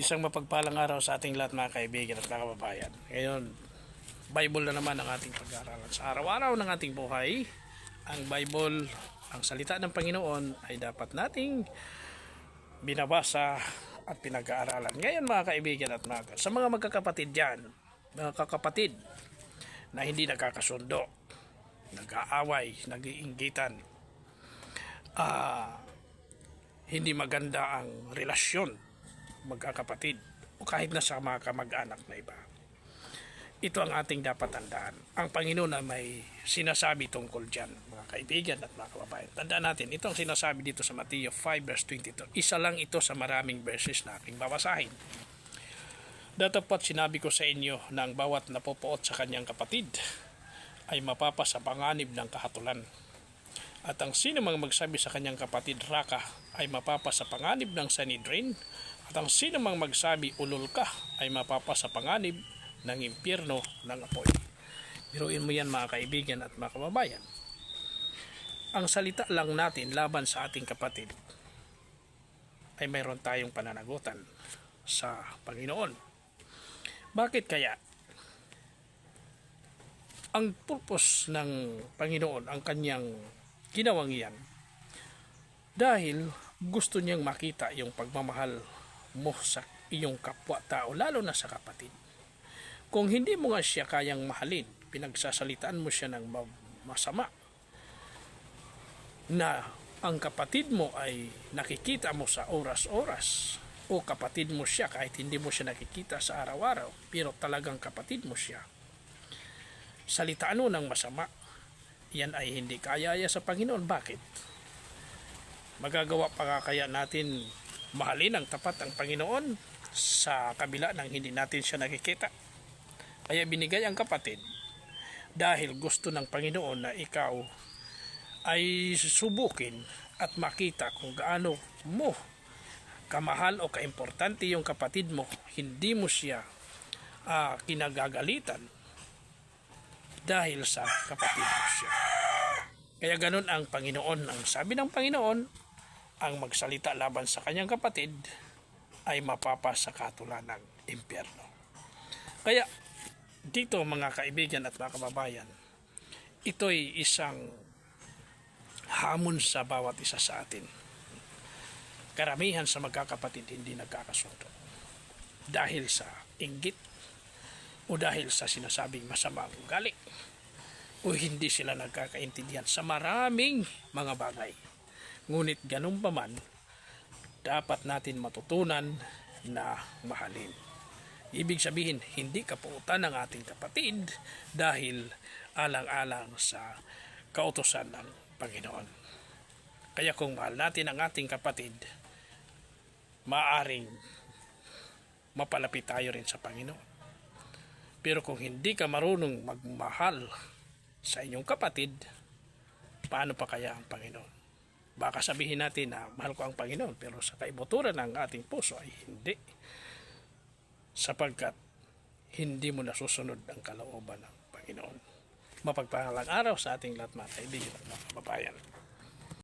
Isang mapagpalang araw sa ating lahat mga kaibigan at mga kababayan. Ngayon, Bible na naman ang ating pag-aaralan. Sa araw-araw ng ating buhay, ang Bible, ang salita ng Panginoon ay dapat nating binabasa at pinag-aaralan. Ngayon mga kaibigan at mga sa mga magkakapatid dyan, mga kakapatid na hindi nagkakasundo, nag-aaway, nag-iinggitan, ah, hindi maganda ang relasyon magkakapatid o kahit na sa mga kamag-anak na iba. Ito ang ating dapat tandaan. Ang Panginoon na may sinasabi tungkol dyan, mga kaibigan at mga kababayan. Tandaan natin, ito ang sinasabi dito sa Mateo 5 verse 22. Isa lang ito sa maraming verses na aking babasahin. Datapat sinabi ko sa inyo na ang bawat napopoot sa kanyang kapatid ay mapapa sa panganib ng kahatulan. At ang sino mang magsabi sa kanyang kapatid raka ay mapapa sa panganib ng Sanhedrin. At ang sino mang magsabi ulol ka ay mapapa sa panganib ng impyerno ng apoy. Biruin mo yan mga kaibigan at mga kababayan. Ang salita lang natin laban sa ating kapatid ay mayroon tayong pananagutan sa Panginoon. Bakit kaya? Ang purpose ng Panginoon, ang kanyang ginawang iyan, dahil gusto niyang makita yung pagmamahal mo sa iyong kapwa-tao, lalo na sa kapatid. Kung hindi mo nga siya kayang mahalin, pinagsasalitaan mo siya ng ma- masama, na ang kapatid mo ay nakikita mo sa oras-oras, o kapatid mo siya kahit hindi mo siya nakikita sa araw-araw, pero talagang kapatid mo siya. Salitaan mo ng masama, yan ay hindi kaya sa Panginoon. Bakit? Magagawa pa kaya natin mahalin ang tapat ang Panginoon sa kabila ng hindi natin siya nakikita. Kaya binigay ang kapatid dahil gusto ng Panginoon na ikaw ay subukin at makita kung gaano mo kamahal o kaimportante yung kapatid mo. Hindi mo siya ah, kinagagalitan dahil sa kapatid mo siya. Kaya ganun ang Panginoon. Ang sabi ng Panginoon, ang magsalita laban sa kanyang kapatid ay mapapa sa katulan ng impyerno. Kaya dito mga kaibigan at mga kababayan, ito'y isang hamon sa bawat isa sa atin. Karamihan sa magkakapatid hindi nagkakasundo. Dahil sa inggit o dahil sa sinasabing masama ang ugali o hindi sila nagkakaintindihan sa maraming mga bagay. Ngunit ganun pa man, dapat natin matutunan na mahalin. Ibig sabihin, hindi kapuutan ng ating kapatid dahil alang-alang sa kautosan ng Panginoon. Kaya kung mahal natin ang ating kapatid, maaring mapalapit tayo rin sa Panginoon. Pero kung hindi ka marunong magmahal sa inyong kapatid, paano pa kaya ang Panginoon? Baka sabihin natin na mahal ko ang Panginoon, pero sa kaibuturan ng ating puso ay hindi. Sapagkat hindi mo nasusunod ang kalooban ng Panginoon. Mapagpahalang araw sa ating lahat mga kaibigan at mga kababayan.